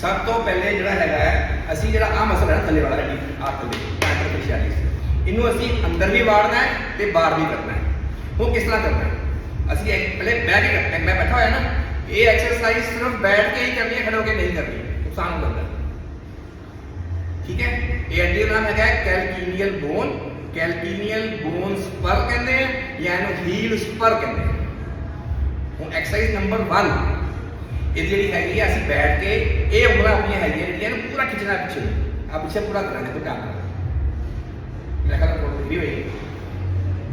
ਸਭ ਤੋਂ ਪਹਿਲੇ ਜਿਹੜਾ ਹੈਗਾ ਹੈ, ਅਸੀਂ ਜਿਹੜਾ ਆ ਮਸਲਾ ਹੈ ਥੱਲੇ ਵਾਲਾ ਹੈ ਆ ਥੱਲੇ ਪੈਂਟਰ ਫੈਸ਼ੀਆਲਿਸ ਇਹਨੂੰ ਅਸੀਂ ਅੰਦਰ ਵੀ ਵਾੜਨਾ ਹੈ ਤੇ ਬਾਹਰ ਵੀ ਕਰਨਾ ਹੈ। ਉਹ ਕਿਸ ਤਰ੍ਹਾਂ ਕਰਨਾ ਹੈ? ਅਸੀਂ ਪਹਿਲੇ ਬੈਠ ਕੇ ਕਰਨਾ ਮੈਂ ਬੈਠਾ ਹੋਇਆ ਨਾ ਇਹ ਐਕਸਰਸਾਈਜ਼ ਸਿਰਫ ਬੈਠ ਕੇ ਹੀ ਕਰਨੀ ਹੈ ਖੜੇ ਹੋ ਕੇ ਨਹੀਂ ਕਰਨੀ। ਨੁਕਸਾਨ ਹੋ ਜਾਂਦਾ ਠੀਕ ਹੈ? ਇਹ ਅੱਡੀ ਨਾਮ ਹੈਗਾ calcaneal bone. Calcaneal bone spur ਕਹਿੰਦੇ ਆ ਜਾਂ ਇਹਨੂੰ ਹੀਲ ਸਪਰ ਕਹਿੰਦੇ ਆ। ਹੁਣ ਐਕਸਰਸਾਈਜ਼ ਨੰਬਰ 1 ਇਹ ਜਿਹੜੀ ਹੈਗੀ ਆ, ਅਸੀਂ ਬੈਠ ਕੇ ਇਹ ਉਂਗਲਾਂ ਆਪਣੀਆਂ ਹੈਗੀਆਂ ਜਿਹੜੀਆਂ ਇਹਨੂੰ ਪੂਰਾ ਖਿੱਚਣਾ ਪਿੱਛੇ। ਆ ਪਿੱਛੇ ਪੂਰਾ ਕਰਨਾ ਕੋਈ ਕੰਮ ਮੇਰਾ ਖਿਆਲ ਕੋਲ ਵੀ ਹੋਈ।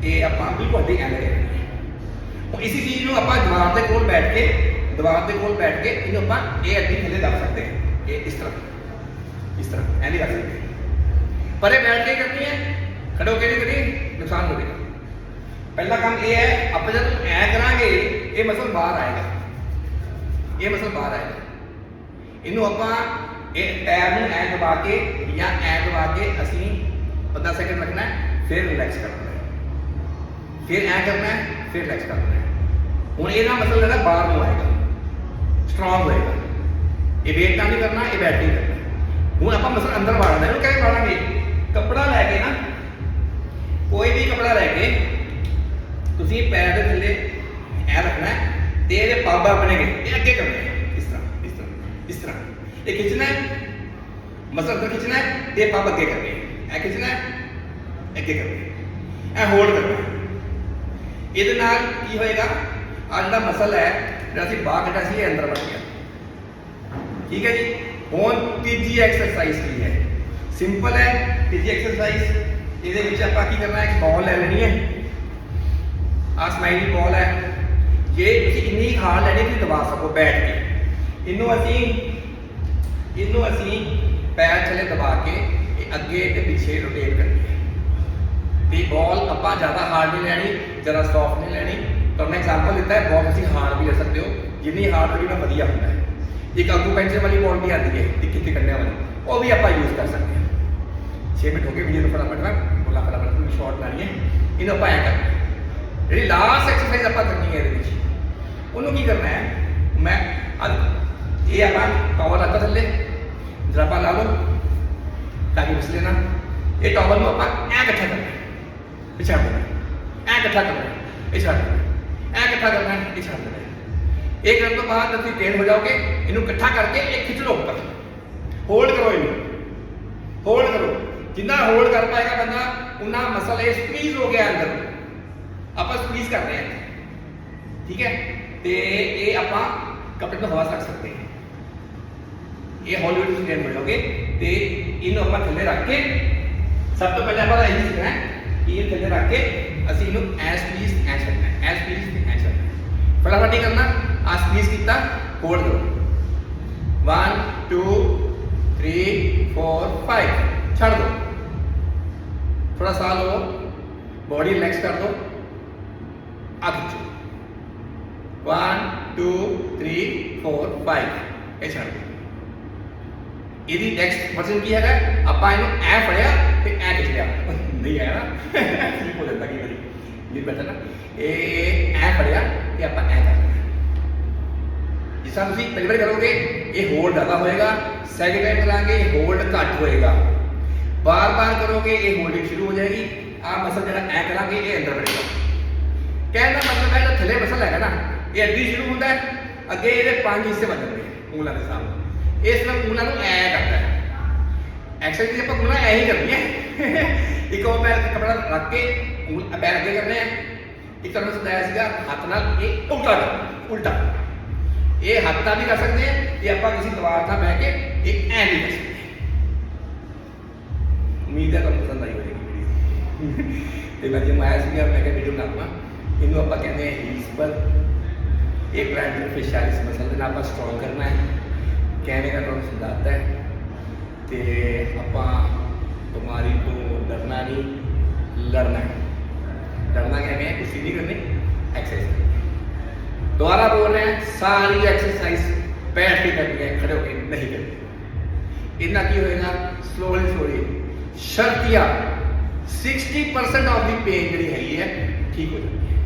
ਇਹ ਆਪਾਂ ਬਿਲਕੁਲ ਅੱਡੇ ਐਂ ਲਗੇ ਹੁਣ ਇਸੇ ਚੀਜ਼ ਨੂੰ ਆਪਾਂ ਦੀਵਾਰ ਦੇ ਕੋਲ ਬੈਠ ਕੇ, ਦੀਵਾਰ ਦੇ ਕੋਲ ਬੈਠ ਕੇ ਇਹਨੂੰ ਆਪਾਂ ਇਹ ਅੱਡੀ ਥੱਲੇ ਦੱਬ ਸਕਦੇ ਹਾਂ। ਇਹ ਇਸ ਤਰ੍ਹਾਂ। ਇਸ ਤਰ੍ਹਾਂ। ਐਂ ਨਹੀਂ ਕਰ ਸਕਦੇ ਪਰੇ ਬੈਠ ਕੇ ਕਰਨੀ ਹੈ। ਖੜੋ ਹੋ ਕੇ ਨਹੀਂ ਕਰਨੀ ਨੁਕਸਾਨ ਹੋਵੇਗਾ ਪਹਿਲਾ ਕੰਮ ਇਹ ਹੈ, ਆਪਾਂ ਜਦੋਂ ਐ ਕਰਾਂਗੇ, ਇਹ ਮਸਲ ਬਾਹਰ ਆਏਗਾ। ਇਹ ਮਸਲ ਬਾਹਰ ਆਏਗਾ ਇਹਨੂੰ ਆਪਾਂ ਇਹ ਪੈਰ ਨੂੰ ਐਂ ਦਬਾ ਕੇ ਜਾਂ ਐਂ ਦਬਾ ਕੇ ਅਸੀਂ 15 ਸੈਕਿੰਡ ਰੱਖਣਾ ਫਿਰ ਰਿਲੈਕਸ ਕਰਨਾ ਹੈ ਫਿਰ ਐਂ ਕਰਨਾ ਹੈ ਫਿਰ ਰਿਲੈਕਸ ਕਰਨਾ ਹੈ ਹੁਣ ਇਹਦਾ ਮਸਲ ਜਿਹੜਾ ਬਾਹਰ ਨੂੰ ਆਏਗਾ ਸਟਰੋਂਗ ਹੋਏਗਾ ਇਹ ਵੇਟ ਨਾਲ ਨਹੀਂ ਕਰਨਾ ਇਹ ਬੈਠ ਨਹੀਂ ਕਰਨਾ ਹੁਣ ਆਪਾਂ ਮਸਲ ਅੰਦਰ ਵਾੜਨਾ ਇਹਨੂੰ ਕਿਵੇਂ ਵਾੜਾਂਗੇ ਕੱਪੜਾ ਲੈ ਕੇ ਨਾ ਕੋਈ ਵੀ ਕੱਪੜਾ ਲੈ ਕੇ ਤੁਸੀਂ ਪੈਰ ਦੇ ਥੱਲੇ ਐ ਰੱਖਣਾ ਹੈ ਤੇ ਇਹਦੇ ਪਾਬਾ ਬਣੇਗੇ ਇਹ ਅੱਗੇ ਕਰਨੇ ਇਸ ਤਰ੍ਹਾਂ ਇਸ ਤਰ੍ਹਾਂ ਇਸ ਤਰ੍ਹਾਂ। ਇਹ ਖਿੱਚਣਾ ਹੈ। ਮਸਲ ਅੰਦਰ ਖਿੱਚਣਾ ਹੈ ਤੇ ਪਾਬ ਅੱਗੇ ਕਰਨੇ ਇਹ ਖਿੱਚਣਾ ਹੈ ਅੱਗੇ ਕਰਨੇ ਇਹ ਹੋਲਡ ਕਰਨਾ ਇਹਦੇ ਨਾਲ ਕੀ ਹੋਏਗਾ? ਆ ਜਿਹੜਾ ਮਸਲ ਹੈ, ਜਿਹੜਾ ਅਸੀਂ ਬਾਹਰ ਕੱਢਿਆ ਸੀ, ਇਹ ਅੰਦਰ ਵੜ ਗਿਆ। ਠੀਕ ਹੈ ਜੀ? ਹੁਣ ਤੀਜੀ ਐਕਸਰਸਾਈਜ਼ ਕੀ ਹੈ? ਸਿੰਪਲ ਹੈ, ਤੀਜੀ ਐਕਸਰਸਾਈਜ਼ ਇਹਦੇ ਵਿੱਚ ਆਪਾਂ ਕੀ ਕਰਨਾ ਹੈ? ਇੱਕ ਬਾਲ ਲੈ ਲੈਣੀ ਹੈ। ਆ ਸਮਾਈਲੀ ਬਾਲ ਹੈ। ਜੇ ਤੁਸੀਂ ਇੰਨੀ ਹਾਰ ਲੈਣੀ ਕਿ ਦਬਾ ਸਕੋ ਬੈਠ ਕੇ। ਇਹਨੂੰ ਅਸੀਂ ਇਹਨੂੰ ਅਸੀਂ ਪੈਰ ਥੱਲੇ ਦਬਾ ਕੇ ਇਹ ਅੱਗੇ ਤੇ ਪਿੱਛੇ ਰੋਟੇਟ ਕਰਨੀ ਹੈ ਤੇ ਬਾਲ ਆਪਾਂ ਜ਼ਿਆਦਾ ਹਾਰਡ ਨਹੀਂ ਲੈਣੀ, ਜ਼ਿਆਦਾ ਸੌਫਟ ਨਹੀਂ ਲੈਣੀ। ਤੁਹਾਨੂੰ ਐਗਜ਼ਾਮਪਲ ਦਿੱਤਾ ਹੈ ਬਾਲ ਤੁਸੀਂ ਹਾਰਡ ਵੀ ਲੈ ਸਕਦੇ ਹੋ। ਜਿੰਨੀ ਹਾਰਡ ਹੋਈ ਨਾ ਵਧੀਆ ਹੁੰਦਾ ਹੈ। ਇੱਕ ਆਗੂ ਪੈਂਚਰ ਵਾਲੀ ਬਾਲ ਵੀ ਆਉਂਦੀ ਹੈ, ਇੱਕ ਟਿੱਕੀ ਕਰਨੇ ਵਾਲੀ। ਉਹ ਵੀ ਆਪਾਂ ਯੂਜ਼ ਕਰ ਸਕਦੇ ਹਾਂ। 6 ਮਿੰਟ ਹੋ ਗਏ ਵੀਡੀਓ ਨੂੰ ਫਟਾਫਟ ਨਾ ਬੋਲਾ, ਫਟਾਫਟ ਨੂੰ ਸ਼ਾਰਟ ਲਾਣੀ ਹੈ ਇਹਨੂੰ ਆਪਾਂ ਐ ਕਰਨਾ ਜਿਹੜੀ ਲਾਸਟ ਐਕਸਰਸਾਈਜ਼ ਆਪਾਂ ਕਰਨੀ ਹੈ ਇਹਦੇ ਵਿੱਚ ਉਹਨੂੰ ਕੀ ਕਰਨਾ ਹੈ? ਮੈਂ ਇਹ ਆਪਾਂ ਟਾਵਰ ਰੱਖ ਥੱਲੇ ਜਰਾਬਾ ਲਾ ਲਓ ਤਾਂ ਕਿ ਫਿਸਲੇ ਨਾ ਇਹ ਟਾਵਲ ਨੂੰ ਆਪਾਂ ਐ ਇਕੱਠਾ ਕਰਨਾ ਹੈ। ਦੇਣਾ ਐ ਇਕੱਠਾ ਕਰਨਾ ਇਹ ਛੱਡ ਦੇਣਾ ਐ ਇਕੱਠਾ ਕਰਨਾ ਇਹ ਛੱਡ ਦੇਣਾ ਇਹ ਕਰਨ ਤੋਂ ਬਾਅਦ ਤੁਸੀਂ ਟ੍ਰੇਨ ਹੋ ਜਾਓਗੇ, ਇਹਨੂੰ ਇਕੱਠਾ ਕਰਕੇ ਇਹ ਖਿੱਚ ਲਓ ਉੱਪਰ। ਹੋਲਡ ਕਰੋ ਇਹਨੂੰ। ਹੋਲਡ ਕਰੋ। ਜਿੰਨਾ ਹੋਲਡ ਕਰ ਪਾਏਗਾ ਬੰਦਾ, ਉਨਾ ਮਸਲ ਇਹ ਸਕਵੀਜ਼ ਹੋ ਗਿਆ ਅੰਦਰ। ਆਪਾਂ ਸਕਵੀਜ਼ ਕਰ ਰਹੇ ਹਾਂ। ਠੀਕ ਹੈ? ਤੇ ਇਹ ਆਪਾਂ ਕੱਪੜੇ ਤੋਂ ਹਵਾ ਸਕ ਸਕਦੇ ਹਾਂ ਇਹ ਹੌਲੀ ਹੌਲੀ ਤੁਸੀਂ ਟ੍ਰੇਨ ਹੋ ਜਾਓਗੇ ਤੇ ਇਹਨੂੰ ਆਪਾਂ ਥੱਲੇ ਰੱਖ ਕੇ ਸਭ ਤੋਂ ਪਹਿਲਾਂ ਆਪਾਂ ਇਹ ਸਿੱਖਣਾ ਹੈ ਕਿ ਇਹ ਥੱਲੇ ਰੱਖ ਕੇ ਅਸੀਂ ਇਹਨੂੰ ਐਸ ਪਲੀਜ਼ ਐਸ ਕਰਨਾ ਹੈ ਐਸ ਪਲੀਜ਼ ਤੇ ਐਸ ਕਰਨਾ ਹੈ ਫਟਾਫਟ ਹੀ ਕਰਨਾ ਆ ਸਕਵੀਜ਼ ਕੀਤਾ ਹੋਲਡ ਕਰੋ 1 2 3 4 5 ਛੱਡ ਦੋ थोड़ा सा लो बॉडी रिलैक्स कर दो अब खींचो one two three four five ਇਹ ਛੱਡ ਦਿਓ ਇਹਦੀ ਨੈਕਸਟ ਵਰਜ਼ਨ ਕੀ ਹੈਗਾ ਆਪਾਂ ਇਹਨੂੰ ਐ ਫੜਿਆ ਤੇ ਐ ਖਿੱਚ ਲਿਆ ਨਹੀਂ ਆਇਆ ਨਾ ਠੀਕ ਹੋ ਜਾਂਦਾ ਕੀ ਵਾਰੀ ਨਹੀਂ ਬੈਠਾ ਨਾ ਇਹ ਐ ਫੜਿਆ ਤੇ ਆਪਾਂ ਐ ਕਰ ਲਿਆ ਜਿਸ ਤਰ੍ਹਾਂ ਤੁਸੀਂ ਪਹਿਲੀ ਵਾਰ ਕਰੋਗੇ ਇਹ ਹੋਲਡ ਜ਼ਿਆਦਾ ਹੋਏਗਾ ਸੈਕਿੰਡ ਟਾਈਮ ਕਰਾਂਗੇ ਇਹ ਹੋਲਡ ਘੱਟ ਹੋਏਗਾ ਬਾਰ ਬਾਰ ਕਰੋਗੇ ਇਹ ਹੋਲਡਿੰਗ ਸ਼ੁਰੂ ਹੋ ਜਾਏਗੀ ਆ ਮਸਲ ਜਿਹੜਾ ਐ ਕਰਾਂਗੇ ਇਹ ਅੰਦਰ ਵੜੇਗਾ ਕਹਿਣ ਦਾ ਮਤਲਬ ਹੈ ਜਿਹੜਾ ਥੱਲੇ ਮਸਲ ਹੈਗਾ ਨਾ ਇਹ ਅੱਡੀ ਸ਼ੁਰੂ ਹੁੰਦਾ ਹੈ, ਅੱਗੇ ਇਹਦੇ ਪੰਜ ਹਿੱਸੇ ਬਣਦੇ ਨੇ ਉਂਗਲਾਂ ਦੇ ਸਾਹਮਣੇ ਇਸ ਤਰ੍ਹਾਂ ਉਂਗਲਾਂ ਨੂੰ ਐ ਕਰਦਾ ਹੈ। ਐਕਸਰਸਾਈਜ਼ ਆਪਾਂ ਉਂਗਲਾਂ ਐ ਹੀ ਕਰਨੀਆਂ, ਇੱਕ ਉਹ ਪੈਰ ਤੇ ਕਪੜਾ ਰੱਖ ਕੇ ਉਂਗਲ ਪੈਰ ਅੱਗੇ ਕਰਨੇ ਆ। ਇੱਕ ਤਰ੍ਹਾਂ ਸਦਾਇਆ ਸੀਗਾ, ਹੱਥ ਨਾਲ ਇਹ ਉਲਟਾ ਉਲਟਾ। ਇਹ ਹੱਥ ਨਾਲ ਵੀ ਕਰ ਸਕਦੇ ਆ ਤੇ ਆਪਾਂ ਕਿਸੇ ਦੀਵਾਰ ਨਾਲ ਬਹਿ ਕੇ ਇਹ ਐ ਵੀ ਕਰ ਸਕਦੇ ਉਮੀਦ ਹੈ ਤੁਹਾਨੂੰ ਪਸੰਦ ਆਈ ਹੋਵੇਗੀ ਤੇ ਮੈਂ ਜਿਵੇਂ ਆਇਆ ਸੀਗਾ, ਮੈਂ ਕਿਹਾ ਵੀਡੀਓ ਬਣਾਉਣਾ ਇਹਨੂੰ ਆਪਾਂ ਕਹਿੰਦੇ ਹਾਂ ਹੀਲਸ ਪਰ एक ब्रांड में फिर चालीस मसल ਨਾਲ आप स्ट्रोंग करना है। कहने का तुम समझाता है। तो आप बीमारी को डरना नहीं, लड़ना है। डरना क्या है? कुछ नहीं करनी एक्सरसाइज दोबारा बोल रहे हैं, सारी एक्सरसाइज बैठ के करनी है खड़े होकर नहीं करनी। इतना की होगा स्लोली स्लोली शर्तिया। 60% ऑफ़ द पेन जी है ठीक हो जाती है।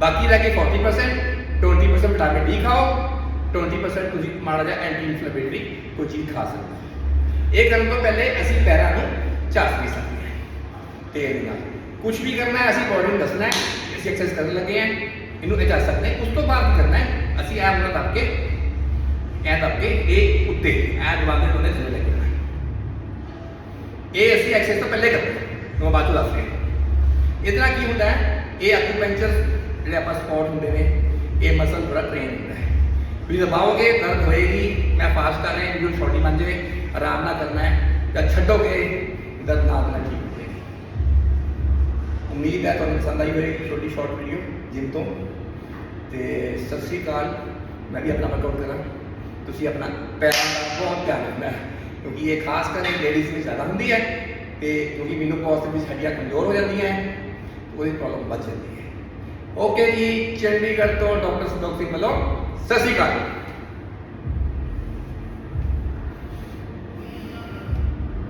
बाकी रह गए फोर्टी परसेंट 20% ਵਿਟਾਮਿਨ ਡੀ ਖਾਓ 20% ਤੁਸੀਂ ਮਾੜਾ ਜਿਹਾ ਐਂਟੀ ਇਨਫਲੇਮੇਟਰੀ ਕੋਈ ਚੀਜ਼ ਖਾ ਸਕਦੇ ਹੋ। ਇਹ ਕਰਨ ਤੋਂ ਪਹਿਲੇ ਅਸੀਂ ਪੈਰਾਂ ਨੂੰ ਝਾਸ ਵੀ ਸਕਦੇ ਹਾਂ। ਤੇਲ ਨਾਲ। ਕੁਝ ਵੀ ਕਰਨਾ ਹੈ, ਅਸੀਂ ਬੋਡੀ ਨੂੰ ਦੱਸਣਾ ਹੈ, ਅਸੀਂ ਐਕਸਰਸਾਈਜ਼ ਕਰਨ ਲੱਗੇ ਹਾਂ, ਇਹਨੂੰ ਇਹ ਦੱਸ ਸਕਦੇ ਹਾਂ। ਉਸ ਤੋਂ ਬਾਅਦ ਕੀ ਕਰਨਾ ਹੈ, ਅਸੀਂ ਐ ਮੁੰਡਾ ਦੱਬ ਕੇ ਐ ਦੱਬ ਕੇ ਇਹ ਉੱਤੇ, ਐ ਦਿਮਾਗ ਦੇ ਕੋਨੇ ਥੱਲੇ ਲੈ ਇਹ ਅਸੀਂ ਐਕਸਰਸਾਈਜ਼ ਤੋਂ ਪਹਿਲੇ ਕਰਦੇ ਹਾਂ। ਮੈਂ ਬਾਅਦ ਚ ਦੱਸਦੇ ਰਿਹਾ। ਇਹਦੇ ਨਾਲ ਕੀ ਹੁੰਦਾ ਹੈ? ਇਹ ਐਕੂਪੰਕਚਰ ਜਿਹੜੇ ਆਪਾਂ ਸਪੌਟ ਹੁੰਦੇ ਨੇ ਇਹ ਮਸਲ ਪੂਰਾ ਟ੍ਰੇਨ ਹੁੰਦਾ ਹੈ। ਤੁਸੀਂ ਦਬਾਓਗੇ, ਦਰਦ ਹੋਏਗੀ, ਮੈਂ ਫਾਸਟ ਕਰ ਰਿਹਾ ਵੀਡੀਓ ਛੋਟੀ ਬਣ ਜਾਵੇ, ਆਰਾਮ ਨਾਲ ਕਰਨਾ ਹੈ ਜਦ ਛੱਡੋਗੇ, ਦਰਦ ਨਾਲ ਨਾਲ ਠੀਕ ਹੋ ਉਮੀਦ ਹੈ ਤੁਹਾਨੂੰ ਪਸੰਦ ਆਈ ਹੋਵੇਗੀ ਛੋਟੀ ਸ਼ਾਰਟ ਵੀਡੀਓ ਜਿੰਮ ਤੋਂ। ਤੇ ਸਤਿ ਸ੍ਰੀ ਅਕਾਲ, ਮੈਂ ਵੀ ਆਪਣਾ ਵਰਕਆਊਟ ਕਰਾਂ। ਤੁਸੀਂ ਆਪਣਾ ਪੈਰਾਂ ਦਾ ਬਹੁਤ ਧਿਆਨ ਰੱਖਣਾ ਹੈ, ਕਿਉਂਕਿ ਇਹ ਖਾਸ ਕਰਕੇ ਲੇਡੀਜ਼ ਵਿੱਚ ਜ਼ਿਆਦਾ ਹੁੰਦੀ ਹੈ, ਤੇ ਕਿਉਂਕਿ ਮੈਨੂੰ ਪੌਸ ਵਿੱਚ ਹੱਡੀਆਂ ਕਮਜ਼ੋਰ ਹੋ ਜਾਂਦੀਆਂ ਹੈ, ਉਹਦੀ ਪ੍ਰੋਬਲਮ ਵੱਧ ਜਾਂਦੀ ਹੈ। ਓਕੇ ਜੀ ਚੰਡੀਗੜ੍ਹ ਤੋਂ ਡਾਕਟਰ ਸੰਦੋਖ ਸਿੰਘ ਵੱਲੋਂ ਸਤਿ ਸ੍ਰੀ ਅਕਾਲ।